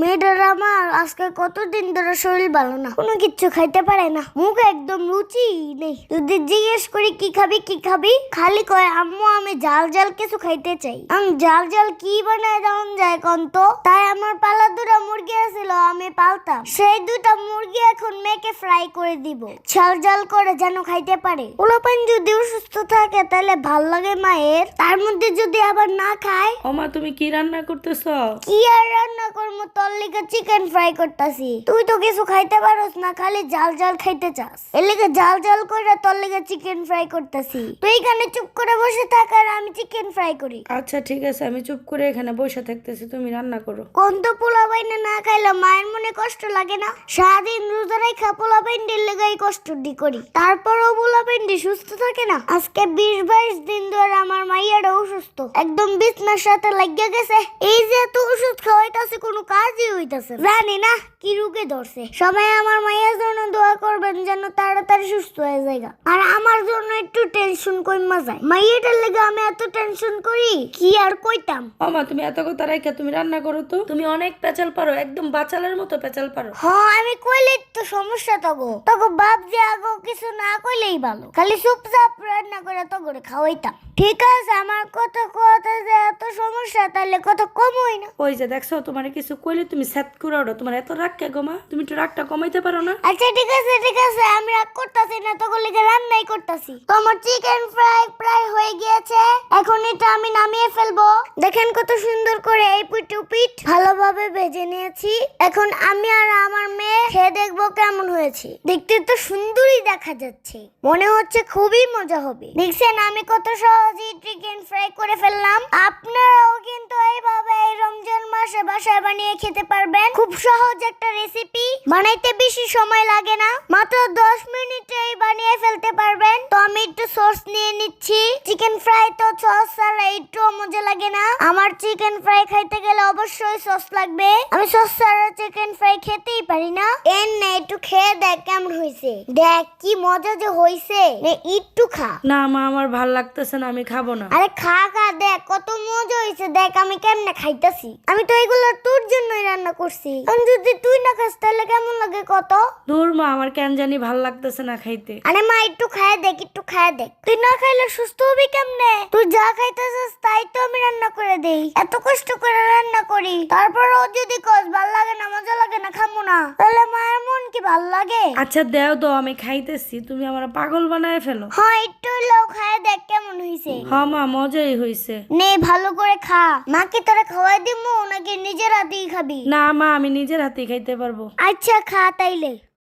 মেয়েটার আমার আজকে কতদিন ধরে শরীর ভালো না কোনো কিচ্ছু খাইতে পারে না। মুখ একদম রুচি নেই। যদি জিজ্ঞেস করি কি খাবি কি খাবি? খালি কয় আম্মু আমি জাল জাল কিছু খাইতে চাই। আমি জাল জাল কি বানায় দেওয়ান যায় কন্ত তাই আমার পালা দুটা মুরগি আছিল আমি পালতাম। সেই দুটা মুরগি এখন মেয়েকে ফ্রাই করে দিব। ঝাল ঝাল করে যেন খাইতে পারে। পোলাপান যদি অসুস্থ থাকে তাহলে ভালো লাগে মায়ের। তার মধ্যে যদি আবার না খায়? ওমা তুমি কি রান্না করতেছ? কি আর রান্না করব তোর লিগে চিকেন ফ্রাই করতাছি। তুই তো কিছু খাইতে পারস না খালি জাল জাল খাইতে চাস। এর লিগে জাল জাল করে তোর লিগে চিকেন ফ্রাই করতাছি। তুই এখানে চুপ করে বসে থাক আর আমি চিকেন ফ্রাই করি। আচ্ছা ঠিক আছে আমি চুপ করে এখানে বসে থাকতেছি তুমি রান্না করো। কোন তো পোলা বাইনে না খাইলে মায়ের মনে কষ্ট লাগে না? সারাদিন রোজা রেখা পোলা বাইন্ডির লেগাই কষ্ট দি করি। তারপরও পোলা বাইন্ডি সুস্থ থাকে না? আজকে বিশ বাইশ দিন ধরে আমার মাইয়াটা অসুস্থ একদম বিছনার সাথে লাগিয়ে গেছে। এই যে এত ওষুধ খাওয়াইতেছে, কোনো কাজই হইতাছে। জানি না কি রোগে ধরছে। সবাই আমার মাইয়ার জন্য করবেন যেন তাড়াতাড়ি সুস্থ হয়ে যায় আর আমার জন্য একটু টেনশন কইমা যায় মাইয়াটার লেগে আমি এত টেনশন করি কি আর কইতাম? ওমা তুমি এত কথা রেখে তুমি রান্না করো তো। তুমি অনেক পেঁচাল পারো একদম বাচালের মতো পেঁচাল পারো। হ্যাঁ আমি কইলেই তো সমস্যা তগো। তগো বাপ যে আগো কিছু না কইলেই ভালো। খালি চুপচাপ রান্না করে তো করে খাওয়াইতাম। ঠিক আছে আমার কথা কথা সমস্যা তাহলে কথা কমই না। ওই যে দেখছ তোমার কিছু কইলে তুমি সেট করে ওঠো তোমার এত রাগ কে গোমা তুমি একটু রাগটা কমাইতে পারো না? আচ্ছা ঠিক আছে ঠিক আছে আমি রাগ করতেছি না তখন লিগে রান্নাই করতেছি। তোমার চিকেন ফ্রাই প্রায় হয়ে গিয়েছে এখন এটা আমি নামিয়ে ফেলব। দেখেন কত সুন্দর করে এই পিটু পিঠ ভালোভাবে ভেজে নিয়েছি। এখন আমি আর আমার মেয়ে খেয়ে দেখব কেমন হয়েছে। দেখতে তো সুন্দরই দেখা যাচ্ছে। মনে হচ্ছে খুবই মজা হবে। দেখছেন আমি কত সহজেই চিকেন ফ্রাই করে ফেললাম। আপনারাও কিন্তু এইভাবে এই রমজান মাসে বাসায় বানিয়ে খেতে পারবেন। খুব সহজ একটা রেসিপি বানাইতে বেশি সময় লাগে না। মাত্র দশ মিনিটেই বানিয়ে ফেলতে পারবেন। তো আমি একটু সস নিয়ে নিচ্ছি। চিকেন ফ্রাই তো সস ছাড়া একটু মজা লাগে না। আমার চিকেন ফ্রাই খাইতে গেলে অবশ্যই সস লাগবে। আমি সস ছাড়া চিকেন ফ্রাই খেতেই পারি না। এর নে একটু খেয়ে দেখ কেমন হয়েছে দেখ কি মজা যে হয়েছে নে একটু খা। না মা আমার ভালো লাগতেছে না আমি খাব না। আরে খা খা দেখ কত মজা হয়েছে দেখ আমি কেমনে খাইতাছি। আমি তো এগুলো তোর জন্যই রান্না করছি। এখন যদি তুই না খাস তাহলে কেমন লাগে কত? দূর মা আমার কেন জানি ভালো লাগতেছে না খাইতে। আরে মা একটু খায় দেখ একটু খায় দেখ। তুই না খাইলে সুস্থ হবি কেমনে? তুই যা খাইতেছিস তাই তো আমি রান্না করে দেই। এত কষ্ট করে রান্না করি। তারপরও যদি কস ভালো লাগে না মজা লাগে না খামু না তাহলে মায়ের মন কি ভালো লাগে? আচ্ছা দেও তো আমি খাইতেছি তুমি আমার পাগল বানায় ফেলো। হ্যাঁ একটু লোক খায় দেখ কেমন হইছে। হ্যাঁ মা মজাই হইছে। নে ভালো করে খা। মা কি তোরা খাওয়াই দিমু নাকি নিজের হাতেই খাবি? না মা আমি নিজের হাতেই খাইতে পারব। আচ্ছা খা তাইলে।